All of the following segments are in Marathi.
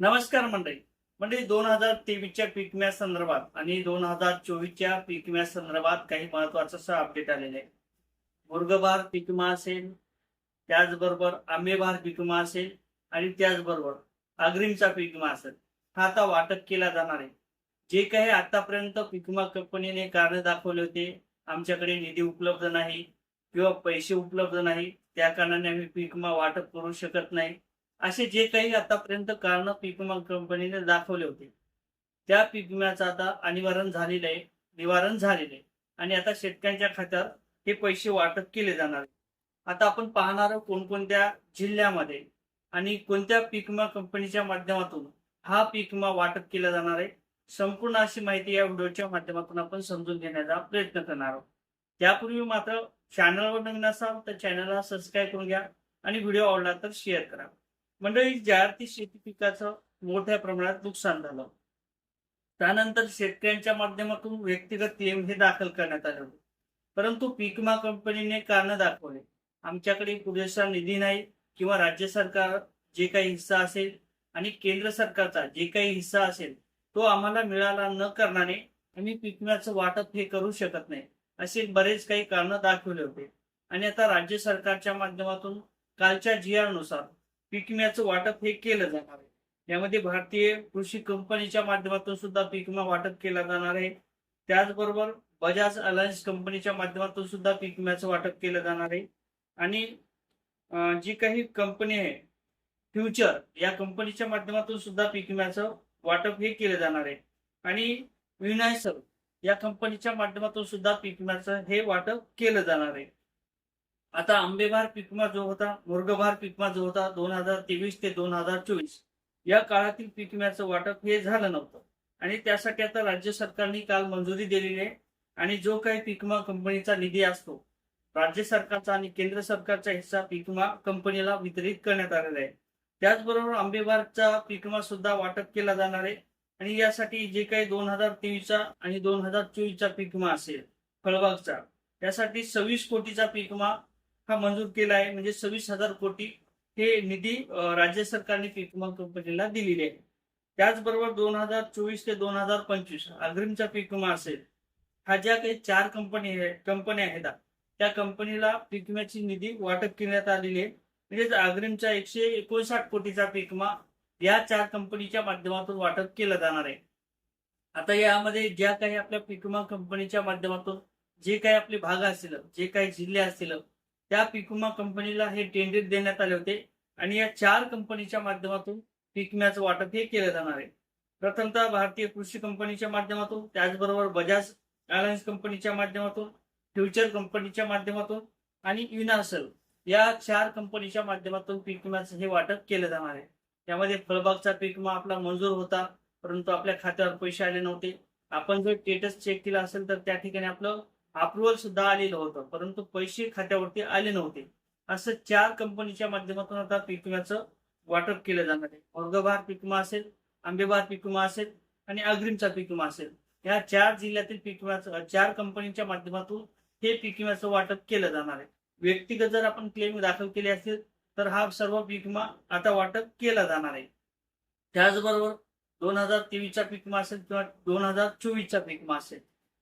नमस्कार मंडळी. मंडळी दोन हजार तेवीसच्या पीक मॅच संदर्भात आणि दोन हजार चोवीसच्या पीक मॅच संदर्भात काही महत्वाचं अपडेट आलेलं आहे. मुर्गभार पीक विमा असेल त्याचबरोबर आंबेभार पीक विमा असेल आणि त्याचबरोबर अग्रिमचा पीक विमा असेल. हा आता वाटप केला जाणार आहे. जे काही आतापर्यंत पीक विमा कंपनीने कारण दाखवले होते आमच्याकडे निधी उपलब्ध नाही किंवा पैसे उपलब्ध नाही त्या कारणाने आम्ही पीक विमा वाटप करू शकत नाही. असे जे काही आतापर्यंत कारण पीक विमा कंपनीने दाखवले होते. त्या पीक आता अनिवारण झालेलं आहे निवारण झालेलं आहे. आणि आता शेतकऱ्यांच्या खात्यात हे पैसे वाटप केले जाणार आहे. आता आपण पाहणार आहोत कोणकोणत्या जिल्ह्यामध्ये आणि कोणत्या पीक विमा कंपनीच्या माध्यमातून हा पीक विमा वाटप केला जाणार आहे. संपूर्ण अशी माहिती या व्हिडिओच्या माध्यमातून आपण समजून घेण्याचा प्रयत्न करणार आहोत. त्यापूर्वी मात्र चॅनलवर नवीन असाल तर चॅनलला सबस्क्राईब करून घ्या आणि व्हिडिओ आवडला तर शेअर करा. मंडळी जाहिराती शेती पिकाचं मोठ्या प्रमाणात नुकसान झालं त्यानंतर शेतकऱ्यांच्या माध्यमातून व्यक्तिगत क्लेम हे दाखल करण्यात आले. होते परंतु पीक कंपनीने कारण दाखवले. आमच्याकडे पुरेसा निधी नाही किंवा राज्य सरकार जे काही हिस्सा असेल आणि केंद्र सरकारचा जे काही हिस्सा असेल तो आम्हाला मिळाला न करणारे आम्ही पिकम्याचं वाटप हे करू शकत नाही असे बरेच काही कारण दाखवले होते. आणि आता राज्य सरकारच्या माध्यमातून कालच्या जी आरनुसार विम्याचं वाटप हे केलं जाणार आहे. यामध्ये भारतीय कृषी कंपनीच्या माध्यमातून सुद्धा पीक विमा वाटप केला जाणार आहे. त्याचबरोबर बजाज अलायन्स कंपनीच्या माध्यमातून सुद्धा पीक विम्याचं वाटप केलं जाणार आहे. आणि जी काही कंपनी आहे फ्युचर या कंपनीच्या माध्यमातून सुद्धा पीक विम्याचं वाटप हे केलं जाणार आहे. आणि विनायसर या कंपनीच्या माध्यमातून सुद्धा पीक विम्याचं हे वाटप केलं जाणार आहे. आता आंबेभार पिकमा जो होता मुर्गभार पिकमा जो होता दोन हजार तेवीस ते दोन हजार चोवीस या काळातील पिकम्याचं विम्याचं वाटप हे झालं नव्हतं. आणि त्यासाठी आता राज्य सरकारने काल मंजुरी दिलेली आहे. आणि जो काही पिकमा विमा कंपनीचा निधी असतो राज्य सरकारचा आणि केंद्र सरकारचा हिस्सा पिकमा कंपनीला वितरित करण्यात आलेला आहे. त्याचबरोबर आंबेबारचा पिकमा सुद्धा वाटप केला जाणार आहे. आणि यासाठी जे काही दोन हजार तेवीसचा आणि दोन हजार चोवीसचा पिकमा असेल फळबागचा त्यासाठी सव्वीस कोटीचा पिकमा हा मंजूर केला आहे म्हणजे सव्वीस हजार कोटी हे निधी राज्य सरकारने पीक विमा कंपनीला दिलेले आहे त्याचबरोबर दोन हजार चोवीस ते दोन हजार पंचवीस अग्रिमचा पीक विमा असेल. हा ज्या काही चार कंपनी आहे कंपन्या आहेत त्या कंपनीला पीक विम्याची निधी वाटप करण्यात आलेली आहे. म्हणजेच अग्रिमचा एकशे एकोणसाठ कोटीचा पीक विमा या चार कंपनीच्या माध्यमातून वाटप केलं जाणार आहे. आता यामध्ये ज्या काही आपल्या पीक विमा कंपनीच्या माध्यमातून जे काही आपले भाग असतील जे काही जिल्हे असतील त्या पीक विमा कंपनीला हे टेंडर देण्यात आले होते आणि या चार कंपनीच्या माध्यमातून पीक वाटप हे केलं जाणार आहे. प्रथमतः भारतीय कृषी कंपनीच्या माध्यमातून त्याचबरोबर बजाज अलायन्स कंपनीच्या माध्यमातून फ्युचर कंपनीच्या माध्यमातून आणि युनासल या चार कंपनीच्या माध्यमातून पीक विम्याचं हे वाटप केलं जाणार आहे. त्यामध्ये फळबागचा पीक विमा आपला मंजूर होता परंतु आपल्या खात्यावर पैसे आले नव्हते. आपण जर स्टेटस चेक केला असेल तर त्या ठिकाणी आपलं अप्रुव्हल सुद्धा आलेलं होतं परंतु पैसे खात्यावरती आले नव्हते. असं चार कंपनीच्या माध्यमातून आता पीक विम्याचं वाटप केलं जाणार आहे. वर्गभार पीक विमा असेल आंबेभार पीक विमा असेल आणि अग्रिमचा पीक विमा असेल. या चार जिल्ह्यातील पीक विम्याचं चार कंपनीच्या माध्यमातून हे पीक विम्याचं वाटप केलं जाणार आहे. व्यक्तिगत जर आपण क्लेम दाखल केले असतील तर हा सर्व पीक विमा आता वाटप केला जाणार आहे. त्याचबरोबर दोन हजार तेवीसचा पीक विमा असेल किंवा दोन हजार चोवीसचा पीक विमा असेल.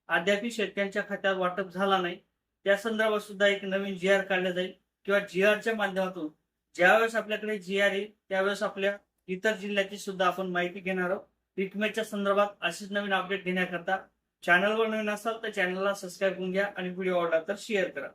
अद्याप शेतकऱ्यांच्या खात्यात वाटप झाला नाही. त्या संदर्भात सुद्धा एक नवीन जी आर काढला जाईल किंवा जी आरच्या माध्यमातून ज्यावेळेस आपल्याकडे जी आर येईल त्यावेळेस आपल्या इतर जिल्ह्याची सुद्धा आपण माहिती घेणार आहोत. पीक संदर्भात अशीच नवीन अपडेट घेण्याकरता चॅनलवर नवीन असाल तर चॅनलला सबस्क्राईब करून घ्या आणि व्हिडिओ आवडला तर शेअर करा.